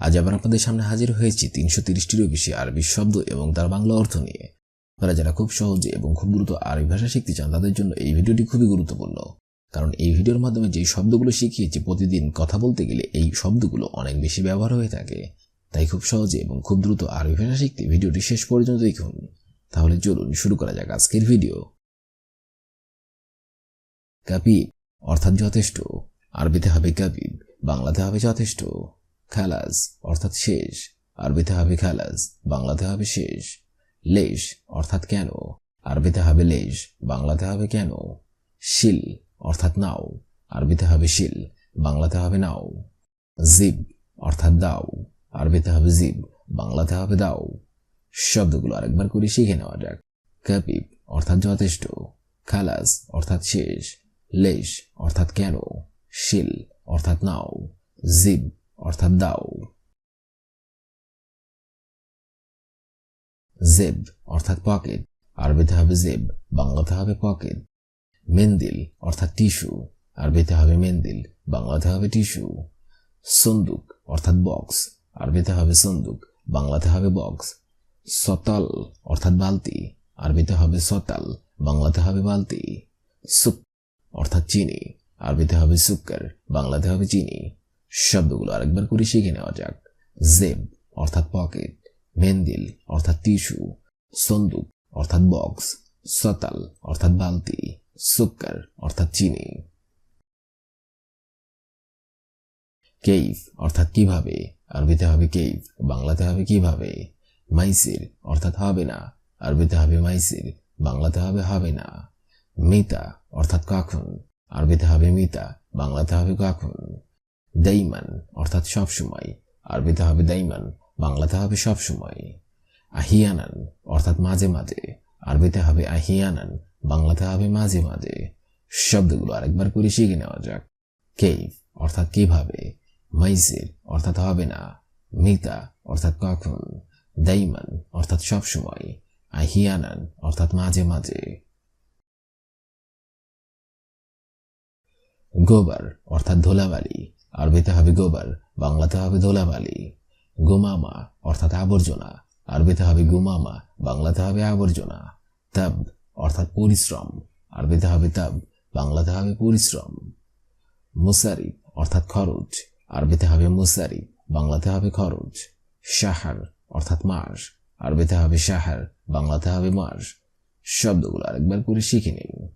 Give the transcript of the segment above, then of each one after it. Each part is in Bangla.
আজ আবার আপনাদের সামনে হাজির হয়েছি তিনশো তিরিশটিরও বেশি আরবি শব্দ এবং তার বাংলা অর্থ নিয়ে। আপনারা যারা খুব সহজে এবং খুব দ্রুত আরবি ভাষা শিখতে চান, তাদের জন্য এই ভিডিওটি খুবই গুরুত্বপূর্ণ। কারণ এই ভিডিওর মাধ্যমে যে শব্দগুলো শিখিয়েছি প্রতিদিন কথা বলতে গেলে এই শব্দগুলো অনেক বেশি ব্যবহার হয়ে থাকে। তাই খুব সহজে এবং খুব দ্রুত আরবি ভাষা শিখতে ভিডিওটি শেষ পর্যন্ত দেখুন। তাহলে চলুন শুরু করা যাক আজকের ভিডিও। কাপিব অর্থাৎ যথেষ্ট। আরবিতে হবে কাপিব, বাংলাতে হবে যথেষ্ট। খালাস অর্থাৎ শেষ, আরবিতে হবে খালাস, বাংলাতে হবে শেষ। লেশ অর্থাৎ কেন? আরবিতে হবে লেশ, বাংলাতে হবে কেন? শিল অর্থাৎ নাও, আরবিতে হবে শিল, বাংলাতে হবে নাও। জিব অর্থাৎ দাও, আরবিতে হবে জিব, বাংলাতে হবে দাও। শব্দগুলো আরেকবার করে, শিখে নেওয়া যাক। কাপিব অর্থাৎ যথেষ্ট, খালাস অর্থাৎ শেষ, লেশ অর্থাৎ কেন? শিল অর্থাৎ নাও, জিব অর্থাৎ দাও। জেব, অর্থাৎ পকেট। আরবিতে হবে জেব, বাংলাতে হবে পকেট। মেন্দিল, অর্থাৎ টিস্যু। আরবিতে হবে মেন্দিল, বাংলাতে হবে টিস্যু। সন্দুক, অর্থাৎ বক্স। আরবিতে হবে সন্দুক, বাংলাতে হবে বক্স। সতাল, অর্থাৎ বালতি। আরবিতে হবে সতাল, বাংলাতে হবে বালতি। সুক অর্থাৎ চিনি। আরবিতে হবে সুক্কার, বাংলাতে হবে চিনি। শব্দগুলো আরেকবার করে শিখে নেওয়া যাক। জেব অর্থাৎ পকেট মেন্দিল অর্থাৎ টিস্যু সন্দুক অর্থাৎ বক্স সতাল অর্থাৎ বালতি সুক্কার অর্থাৎ চিনি। কেইফ অর্থাৎ কীভাবে, আরবিতে হবে কেইফ বাংলাতে হবে কীভাবে। মাইসির অর্থাৎ হবে না, আরবিতে হবে মাইসির বাংলাতে হবে হবে না। মিতা অর্থাৎ কখন, আরবিতে হবে মিতা বাংলাতে হবে কখন। দাইমান, অর্থাৎ সবসময় আরবিতে হবে দাইমান, বাংলাতে হবে সবসময় আহিয়ানান, অর্থাৎ মাঝে মাঝে। আরবিতে হবে আহিয়ানান, বাংলাতে হবে মাঝে মাঝে। শব্দগুলো আরেকবার করে শিখে নেওয়া যাক। কেইফ, অর্থাৎ কীভাবে। মাইসির, অর্থাৎ হবে না। মিতা, অর্থাৎ কখন। দাইমান, অর্থাৎ সবসময় আহিয়ানান, অর্থাৎ মাঝে মাঝে। গোবর, অর্থাৎ ধুলাবালি। আরবিতে হবে গোবর, বাংলাতে হবে ধুলাবালি গুমামা, অর্থাৎ আবর্জনা। আরবিতে হবে গুমামা, বাংলাতে হবে আবর্জনা। তাব, অর্থাৎ পরিশ্রম। আরবিতে হবে তাব, বাংলাতে হবে পরিশ্রম। মুসারিফ অর্থাৎ খরচ। আরবিতে হবে মুসারিফ বাংলাতে হবে খরচ। শাহার, অর্থাৎ মাস। আরবিতে হবে শাহার, বাংলাতে হবে মাস। শব্দগুলো আরেকবার করে শিখে নিন।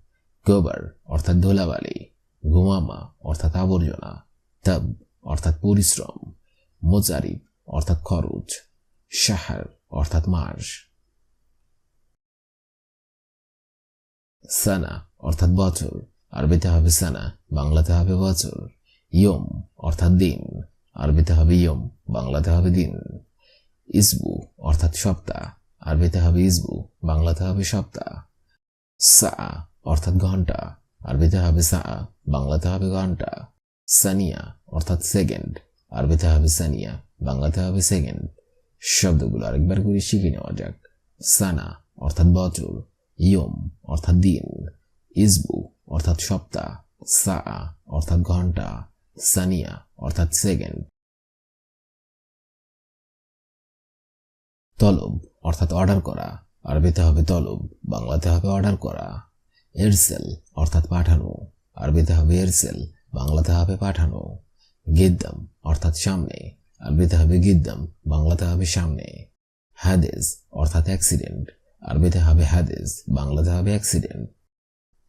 গোবর, অর্থাৎ ধুলাবালি গুমামা, অর্থাৎ আবর্জনা। তাব অর্থাৎ পরিশ্রম মোজারিফ অর্থাৎ খরচ, শাহার, অর্থাৎ মাস। সানা, অর্থাৎ বছর। আরবিতে হবে সানা, বাংলাতে হবে বছর। ইয়ম, অর্থাৎ দিন। আরবিতে হবে ইয়ম, বাংলাতে হবে দিন। ইসবু, অর্থাৎ সপ্তাহ। আরবিতে হবে ইসবু, বাংলাতে হবে সপ্তাহ। সা, অর্থাৎ ঘণ্টা। আরবিতে হবে সা, বাংলাতে হবে ঘণ্টা। সানিয়া, অর্থাৎ সেকেন্ড। আরবিতে হবে সানিয়া, বাংলাতে হবে সেকেন্ড। শব্দগুলো আরেকবার করে শিখে নেওয়া যাক। সানা, অর্থাৎ বছর। ইয়ম, অর্থাৎ দিন। ইসবু, অর্থাৎ সপ্তাহ। সা অর্থাৎ ঘণ্টা। সানিয়া, অর্থাৎ সেকেন্ড। তলব, অর্থাৎ অর্ডার করা। আরবিতে হবে তলব, বাংলাতে হবে অর্ডার করা। এরসেল, অর্থাৎ পাঠানো। আরবিতে হবে এরসেল বাংলাতে হবে পাঠানো। গিদ্দাম, অর্থাৎ সামনে। আরবিতে হবে গিদ্দাম, বাংলাতে হবে সামনে। হাদেজ অর্থাৎ অ্যাক্সিডেন্ট আরবিতে হবে হাদেজ বাংলাতে হবে অ্যাক্সিডেন্ট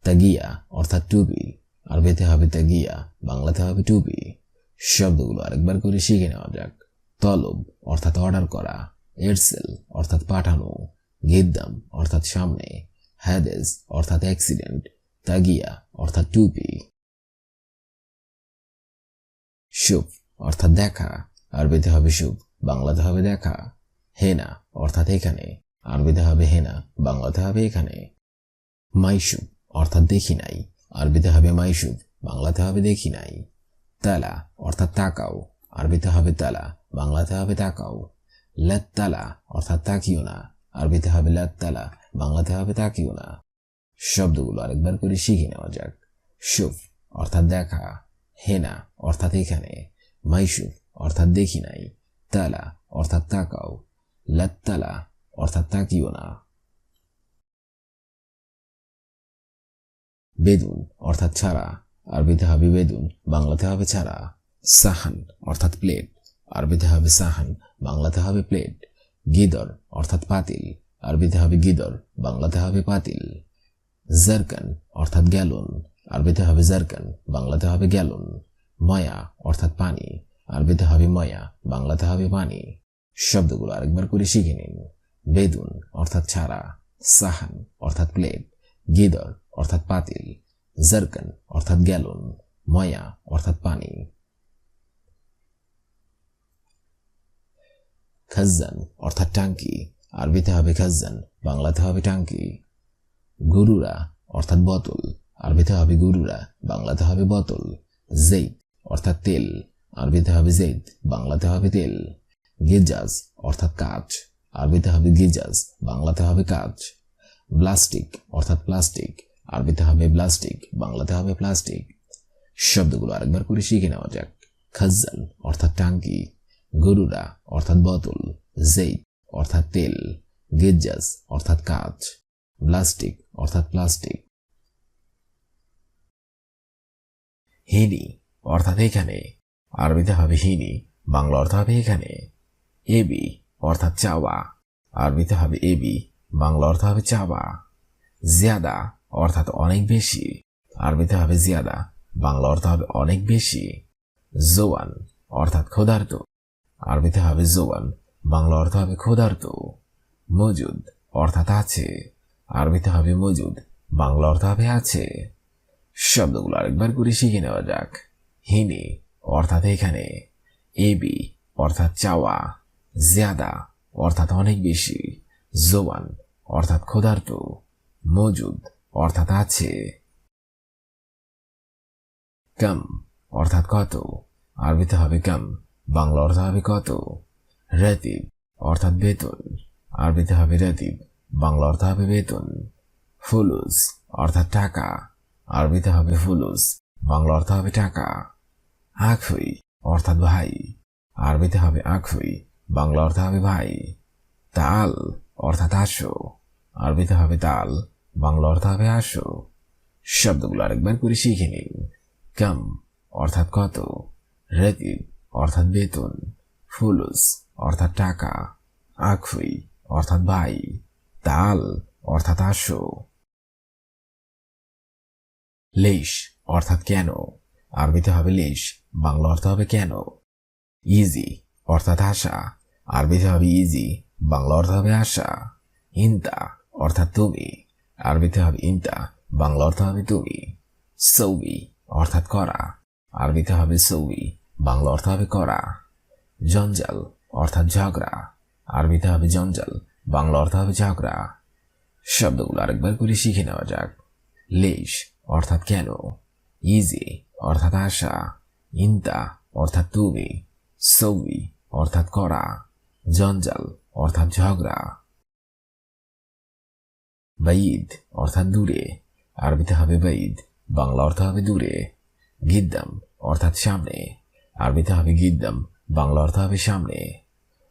তাগিয়া, অর্থাৎ টুপি আরবিতে হবে তাগিয়া, বাংলাতে হবে টুপি শব্দগুলো আরেকবার করে শিখে নেওয়া যাক। তলব, অর্থাৎ অর্ডার করা। এরসেল, অর্থাৎ পাঠানো। গিদ্দাম, অর্থাৎ সামনে। হ্যাদেজ অর্থাৎ অ্যাক্সিডেন্ট তাগিয়া, অর্থাৎ টুপি শুভ, অর্থাৎ দেখা। আরবিতে হবে শুভ, বাংলাতে হবে দেখা। হেনা, অর্থাৎ এখানে। আরবিতে হবে হেনা, বাংলাতে হবে এখানে। মাইশুব অর্থাৎ দেখি নাই। আরবিতে হবে মাইশুব বাংলাতে হবে দেখি নাই। তালা, অর্থাৎ তাকাও। আরবিতে হবে তালা, বাংলাতে হবে তাকাও। লাত্তালা অর্থাৎ তাকিও না। আরবিতে হবে লাত্তালা বাংলাতে হবে তাকিও না। শব্দগুলো আরেকবার করে শিখে নেওয়া যাক। শুভ, অর্থাৎ দেখা। হেনা, অর্থাৎ এখানে মাইশুফ অর্থাৎ দেখি নাই, তালা, অর্থাৎ তাকাও, লাত্তালা, অর্থাৎ তাকিও না। বেদুন, অর্থাৎ ছাড়া, আরবিতে হবে বেদুন, বাংলাতে হবে ছাড়া। সাহান, অর্থাৎ প্লেট, আরবিতে হবে সাহান, বাংলাতে হবে প্লেট। গিদর, অর্থাৎ পাতিল, আরবিতে হবে গিদর, বাংলাতে হবে পাতিল। জারকান, অর্থাৎ গ্যালন আরবিতে হবে জারকান, বাংলাতে হবে গ্যালন। ময়া অর্থাৎ পানি। আরবিতে হবে ময়া, বাংলাতে হবে পানি। শব্দগুলো আরেকবার করে শিখে নিন। বেদুন অর্থাৎ ছাড়া। সাহান অর্থাৎ প্লেট। গিদর অর্থাৎ পাতিল। জারকান অর্থাৎ গ্যালন। ময়া অর্থাৎ পানি। খাজ্জান অর্থাৎ টাঙ্কি। আরবিতে হবে খাজ্জান, বাংলাতে হবে টাঙ্কি। গুরুরা অর্থাৎ বোতল। আরবিতে হবে গুরুরা, বাংলাতে হবে বোতল, জেইদ অর্থাৎ তেল, আরবিতে হবে জেইদ, বাংলাতে হবে তেল, গিজাজ অর্থাৎ কাচ আরবিতে হবে গিজাজ, বাংলাতে হবে কাচ প্লাস্টিক অর্থাৎ প্লাস্টিক, আরবিতে হবে প্লাস্টিক, বাংলাতে হবে প্লাস্টিক। শব্দগুলো আরেকবার করে শিখে নেওয়া যাক। খাজ্জান অর্থাৎ টাঙ্কি, গরুরা অর্থাৎ বোতল, জেইদ অর্থাৎ তেল, গিজাজ অর্থাৎ কাচ প্লাস্টিক অর্থাৎ প্লাস্টিক। হিনি অর্থাৎ এখানে। আরবিতে হবে হিনি বাংলা অর্থ হবে এখানে। এবি অর্থাৎ চাওয়া। আরবিতে হবে এবি বাংলা অর্থ হবে চাওয়া। জিয়াদা, অর্থাৎ অনেক বেশি। আরবিতে হবে জিয়াদা, বাংলা অর্থ হবে অনেক বেশি। জোয়ান, অর্থাৎ ক্ষুধার্ত। আরবিতে হবে জোয়ান, বাংলা অর্থ হবে ক্ষুধার্ত। মজুদ, অর্থাৎ আছে। আরবিতে হবে মজুদ, বাংলা অর্থ হবে আছে। শব্দগুলো আরেকবার করে শিখে নেওয়া যাক। হিনি, অর্থাৎ এখানে। এবি, অর্থাৎ চাওয়া। জিয়াদা, অর্থাৎ অনেক বেশি। জোয়ান অর্থাৎ ক্ষুধার্ত। মজুদ, অর্থাৎ আছে। কম, অর্থাৎ কত? আরবিতে হবে কম, বাংলা অর্থ হবে কত? রেতিব, অর্থাৎ বেতন। আরবিতে হবে রেতিব, বাংলা অর্থ হবে বেতন। ফুলুস, অর্থাৎ টাকা। আরবিতে হবে ফুলুস, বাংলা অর্থ হবে টাকা। আখুই, অর্থাৎ ভাই। আরবিতে হবে আখুই, বাংলা অর্থ হবে ভাই। তাল, অর্থাৎ আসো। আরবিতে হবে তাল, বাংলা অর্থ হবে আসো। শব্দগুলো আরেকবার করে শিখে নিন। কম, অর্থাৎ কত। রেতিব অর্থাৎ বেতন। ফুলুস, অর্থাৎ টাকা। আখুই, অর্থাৎ ভাই। তাল, অর্থাৎ আসো। লেশ অর্থাৎ কেন? আরবিতে হবে লেশ বাংলা অর্থ হবে কেন? ইজি, অর্থাৎ আশা। আরবিতে হবে ইজি, বাংলা অর্থ হবে আশা। ইন্তা, অর্থাৎ তুমি। আরবিতে হবে ইন্তা, বাংলা অর্থ হবে তুমি। সৌবি, অর্থাৎ করা। আরবিতে হবে সৌবি, বাংলা অর্থ হবে করা। জঞ্জাল, অর্থাৎ ঝগড়া। আরবিতে হবে জঞ্জাল, বাংলা অর্থ হবে ঝগড়া। শব্দগুলো আরেকবার করে শিখে নেওয়া যাক। লেশ অর্থাৎ কেন? ইজি অর্থাৎ আশা। ইন্তা অর্থাৎ তুমি। সৌবি অর্থাৎ করা। জঞ্জাল অর্থাৎ ঝগড়া। বাইদ অর্থাৎ দূরে। আরবিতে হবে বাইদ বাংলা অর্থ হবে দূরে। গিদ্দাম অর্থাৎ সামনে। আরবিতে হবে গিদ্দাম বাংলা অর্থ হবে সামনে।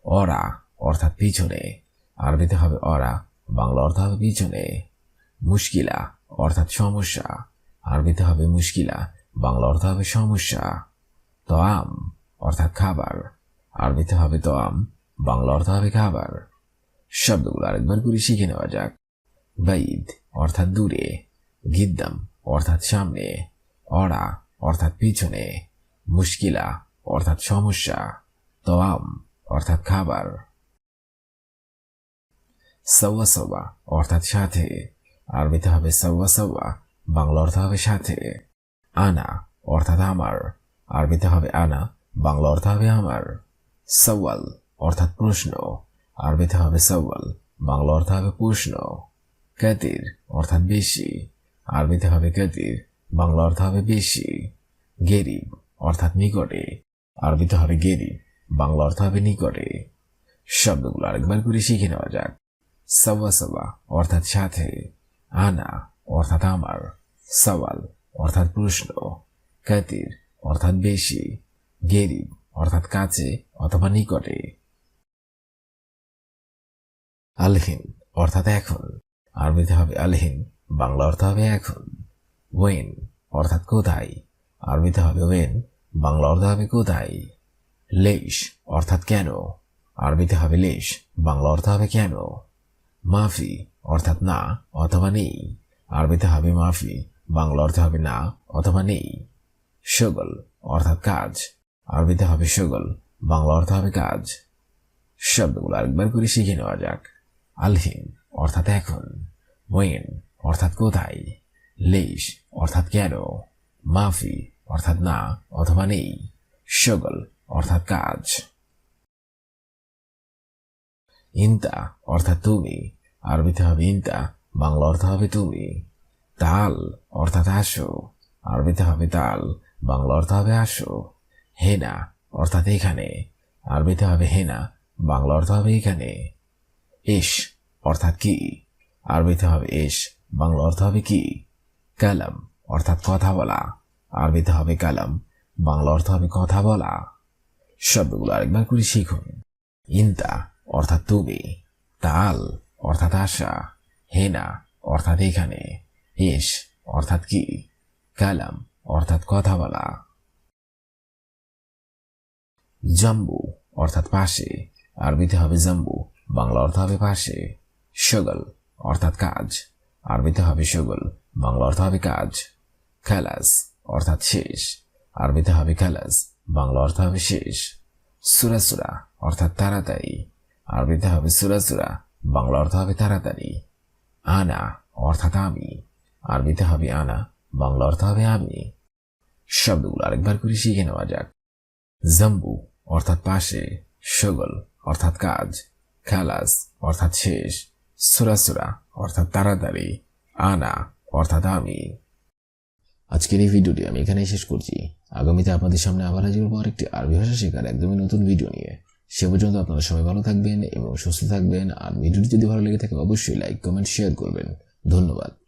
অরা অর্থাৎ পিছনে। আরবিতে হবে অরা বাংলা অর্থ হবে পিছনে। মুশকিলা অর্থাৎ সমস্যা। আরবিতে হবে মুশকিলা, বাংলা অর্থ হবে সমস্যা। তোয়াম, অর্থাৎ খাবার। আরবিতে হবে তোয়াম, বাংলা অর্থ হবে খাবার। শব্দগুলো আরেকবার করে শিখে নেওয়া যাক। বাইদ, অর্থাৎ দূরে। গিদ্দাম, অর্থাৎ সামনে। অড়া অর্থাৎ পিছনে। মুশকিলা, অর্থাৎ সমস্যা। তোয়াম, অর্থাৎ খাবার। সওয়া সওয়া, অর্থাৎ সাথে। আরবিতে হবে সওয়া সওয়া বাংলা অর্থ হবে সাথে। আনা অর্থাৎ আমার। আরবিতে হবে আনা, বাংলা অর্থ হবে আমার। সওয়াল অর্থাৎ প্রশ্ন। আরবিতে হবে সওয়াল, বাংলা অর্থ হবে প্রশ্ন। কাতির অর্থাৎ বেশি। আরবিতে হবে কাতির, বাংলা অর্থ হবে বেশি। গেরিব অর্থাৎ নিকটে। আরবিতে হবে গেরিব, বাংলা অর্থ হবে নিকটে। শব্দগুলো আরেকবার করে শিখে নেওয়া যাক। সওয়া সওয়া অর্থাৎ সাথে। আনা অর্থাৎ আমার। সওয়াল, অর্থাৎ প্রশ্ন। কাতির, অর্থাৎ বেশি। গেরিব, অর্থাৎ কাছে অথবা নিকটে। আলহিন, অর্থাৎ এখন। আরবিতে হবে আলহিন, বাংলা অর্থ হবে এখন। ওয়েন, অর্থাৎ কোথায়। আরবিতে হবে ওয়েন, বাংলা অর্থ হবে কোথায়। লেশ, অর্থাৎ কেন। আরবিতে হবে লেশ, বাংলা অর্থ হবে কেন। মাফি, অর্থাৎ না অথবা নেই। আরবিতে হবে মাফি বাংলা অর্থ হবে না অথবা নেই। সগল অর্থাৎ কাজ। আরবিতে হবে সগল, বাংলা অর্থ হবে কাজ। শব্দগুলো আরেকবার করে শিখে নেওয়া যাক। আলহিন অর্থাৎ এখন। ওয়েন অর্থাৎ কোথায়। লেশ অর্থাৎ কেন। মাফি অর্থাৎ না অথবা নেই। সগল অর্থাৎ কাজ। ইন্তা অর্থাৎ তুমি। আরবিতে হবে ইন্তা, বাংলা অর্থ হবে তুমি। তাল, অর্থাৎ আসো। আরবিতে হবে তাল, বাংলা অর্থ হবে আসো। হেনা, অর্থাৎ এখানে। আরবিতে হবে হেনা, বাংলা অর্থ হবে এখানে। এস অর্থাৎ কি? আরবিতে হবে এস বাংলা অর্থ হবে কি? কালাম, অর্থাৎ কথা বলা। আরবিতে হবে কালাম, বাংলা অর্থ হবে কথা বলা। শব্দগুলো আরেকবার করে শিখুন। ইন্তা, অর্থাৎ তুমি। তাল, অর্থাৎ আশা। হেনা, অর্থাৎ এখানে। এস অর্থাৎ কি কালাম? অর্থাৎ কথা বলা। জাম্বু, অর্থাৎ পাশে। আরবিতে হবে জাম্বু, বাংলা অর্থ হবে পাশে। সগল, অর্থাৎ কাজ। আরবিতে হবে সগল, বাংলা অর্থ হবে কাজ। খালাস, অর্থাৎ শেষ। আরবিতে হবে খালাস, বাংলা অর্থ হবে শেষ। সুরাসুরা অর্থাৎ তাড়াতাড়ি। আরবিতে হবে সুরাসুরা বাংলা অর্থ হবে তাড়াতাড়ি। আনা, অর্থাৎ আমি। আরবিতে হবে আনা, বাংলা অর্থ হবে আমি শব্দগুলো আরেকবার করে শিখে নেওয়া যাক। জাম্বু অর্থাৎ পাশে সগল অর্থাৎ কাজ, খালাস অর্থাৎ শেষ সুরাসুরা অর্থাৎ তাড়াতাড়ি, আনা অর্থাৎ আমি। আজকের এই ভিডিওটি আমি এখানেই শেষ করছি। আগামীতে আপনাদের সামনে আবার হাজির হব আরেকটি আরবি ভাষা শেখার একদমই নতুন ভিডিও নিয়ে। সে পর্যন্ত আপনারা সবাই ভালো থাকবেন এবং সুস্থ থাকবেন। আর ভিডিওটি যদি ভালো লেগে থাকে, অবশ্যই লাইক কমেন্ট শেয়ার করবেন। ধন্যবাদ।